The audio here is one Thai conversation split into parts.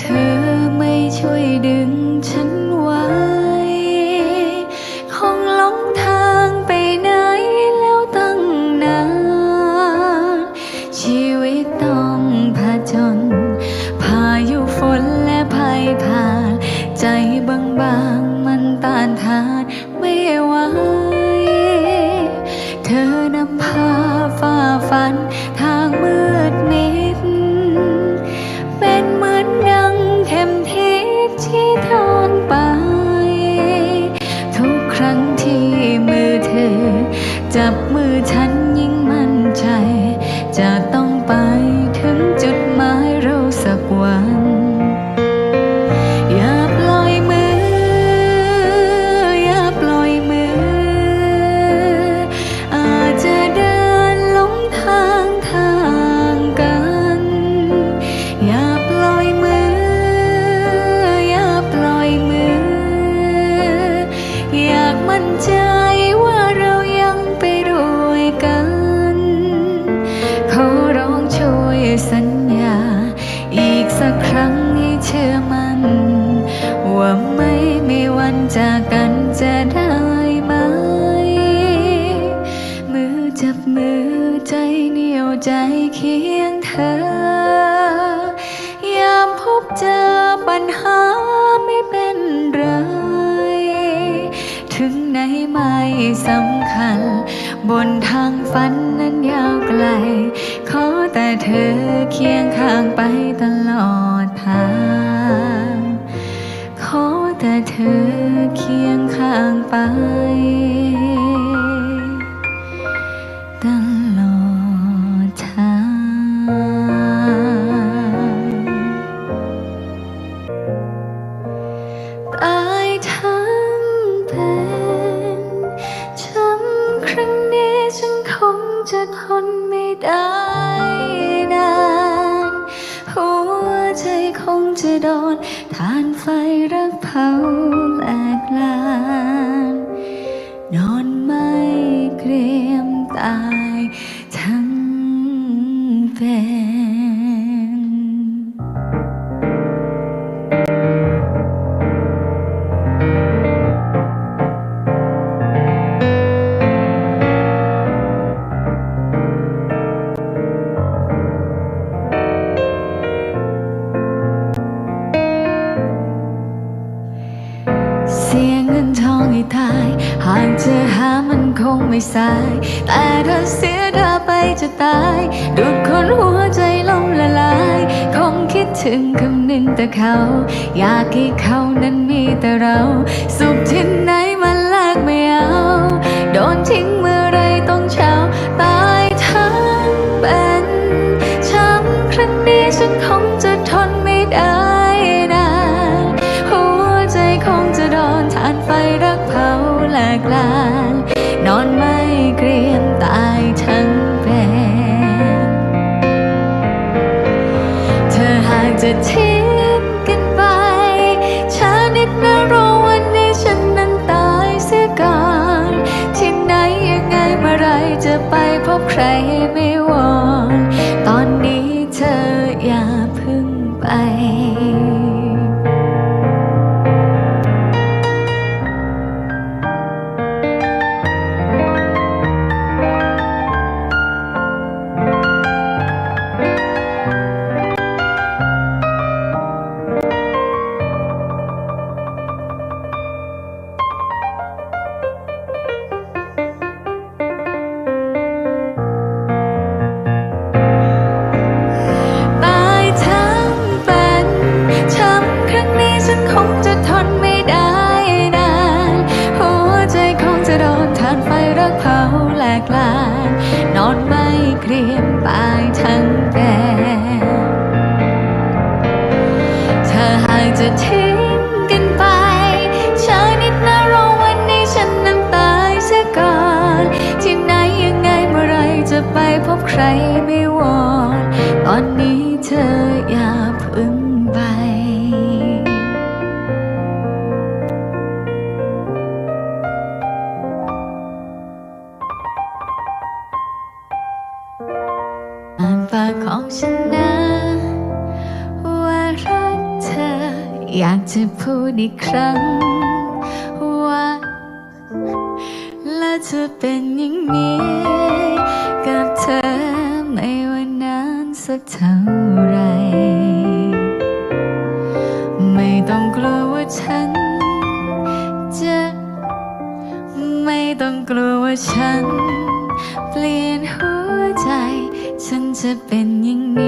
เธอไม่ช่วยดึง บนทางฝันนั้นยาวไกล ขอแต่เธอเคียงข้างไปตลอดทาง ขอแต่เธอเคียงข้างไป จะทนไม่ได้นาน หัวใจคงจะโดนทานไฟรักเผาแหลกลาน นอนไม่เกรียมตา ตาย หากจะหามันคงไม่สาย แต่ถ้าเสียเธอไปจะตาย ดูดคนหัวใจล้มละลาย คงคิดถึงคำหนึ่งแต่เขา อยากให้เขานั้นมีแต่เรา สุขที่ไหน จะทิ้งกันไปชานิดนะรอวันนี้ฉันนั้นตายเสียก่อนที่ไหนยังไงเมื่อไรจะไปพบใครไม่วอนตอนนี้เธออย่าพึ่งไป รักเผาแหลกลาน นอนไม่เกรียมตายทั้งเป็นเธอหากจะทิ้งกันไปชานิดนะรอวันนี้ฉันนั้นตายเสียก่อนที่ไหนยังไงเมื่อไรจะไปพบใครไม่วอนตอนนี้เธออยาเอยากจะพูดอีกครั้ง ว่าและจะเป็นอย่างนี้ กับเธอไม่ว่านานสักเท่าไร ไม่ต้องกลัวว่าฉัน จะ ไม่ต้องกลัวว่าฉัน เปลี่ยนหัวใจ ฉันจะเป็นอย่างนี้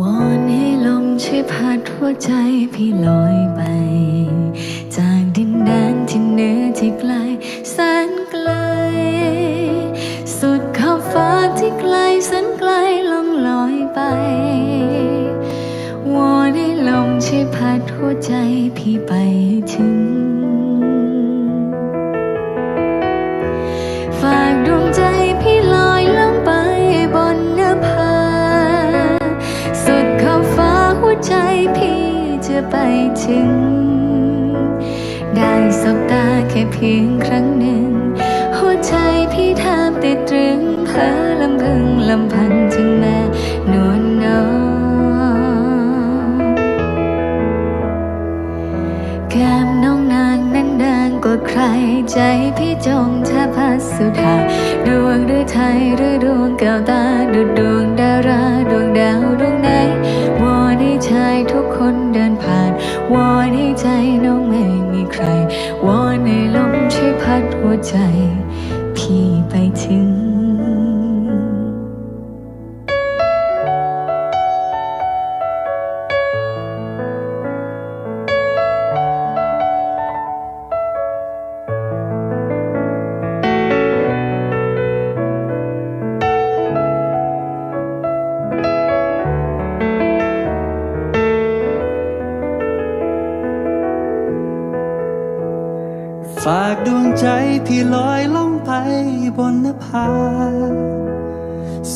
วอนให้ลมช่วยพัดหัวใจพี่ลอยไป จากดินแดนที่เหนือที่ไกลแสนไกล สุดขอบฟ้าที่ไกลแสนไกลล่องลอยไป วอนให้ลมช่วยพัดหัวใจพี่ไปถึง ไปถึง ได้สบตาแค่เพียงครั้งหนึ่ง หัวใจพี่แทบติดตรึงเพ้อลำพึงลำพันถึงแม่นวลน้องแก้มน้องนางนั้นแดงกว่าใคร ใจพี่จมแทบพัดสุดาดวงหรือไทยหรือดวงแก้วตาดุดดวงดาราดวงดาวดวงไหนวอนให้ชายทุกคน เดินผ่าน วอนให้ใจน้องไม่มีใคร วอนให้ลมช่พัดหัวใจ ฝากดวงใจพี่ลอยล่องไปบนนภา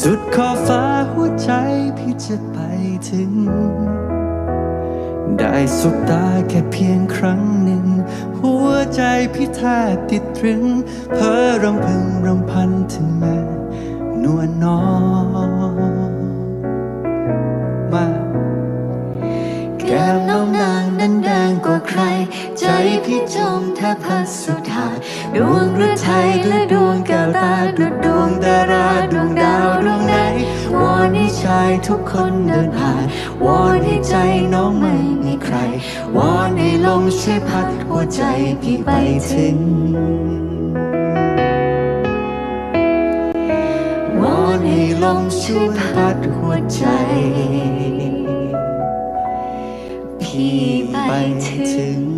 สุดขอบฟ้าหัวใจพี่จะไปถึง ได้สบตาแค่เพียงครั้งหนึ่ง หัวใจพี่แทบติดตรึง เพ้อรำพึงรำพันถึงแม่นวลน้องมาแก้มน้องนางนั้นแดงกว่าใคร ใจพี่จมแทบพัดสุดาดวงหรือไทยและดวงแก้วตาดุดดวงดาราดวงดาวดวงไหนวอนให้ชายทุกคนเดินผ่านวอนให้ใจน้องไม่มีใคร วอนให้ลมช่วยพัดหัวใจพี่ไปถึงวอนให้ลมช่วยพัดหัวใจพี่ไปถึง